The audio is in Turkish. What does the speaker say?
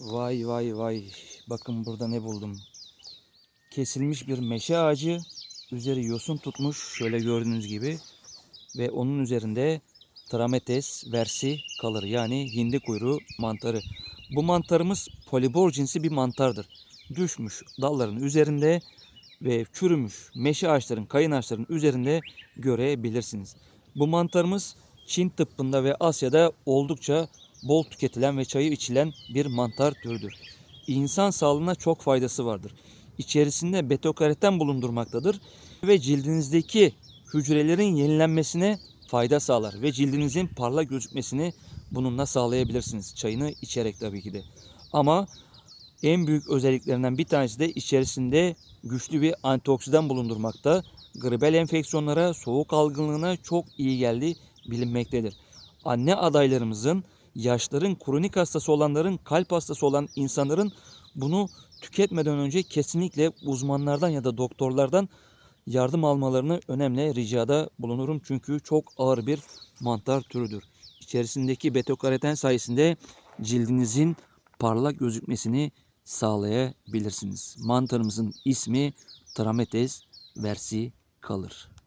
Vay vay vay. Bakın burada ne buldum. Kesilmiş bir meşe ağacı. Üzeri yosun tutmuş. Şöyle gördüğünüz gibi. Ve onun üzerinde Trametes versi kalır. Yani hindi kuyruğu mantarı. Bu mantarımız polibor cinsi bir mantardır. Düşmüş dalların üzerinde ve çürümüş meşe ağaçların, kayın ağaçların üzerinde görebilirsiniz. Bu mantarımız Çin tıbbında ve Asya'da oldukça bol tüketilen ve çayı içilen bir mantar türüdür. İnsan sağlığına çok faydası vardır. İçerisinde beta-karoten bulundurmaktadır ve cildinizdeki hücrelerin yenilenmesine fayda sağlar ve cildinizin parlak gözükmesini bununla sağlayabilirsiniz. Çayını içerek tabii ki de. Ama en büyük özelliklerinden bir tanesi de içerisinde güçlü bir antioksidan bulundurmakta. Gribel enfeksiyonlara, soğuk algınlığına çok iyi geldiği bilinmektedir. Anne adaylarımızın, yaşların, kronik hastası olanların, kalp hastası olan insanların bunu tüketmeden önce kesinlikle uzmanlardan ya da doktorlardan yardım almalarını önemli ricada bulunurum. Çünkü çok ağır bir mantar türüdür. İçerisindeki beta-karoten sayesinde cildinizin parlak gözükmesini sağlayabilirsiniz. Mantarımızın ismi Trametes versicolor.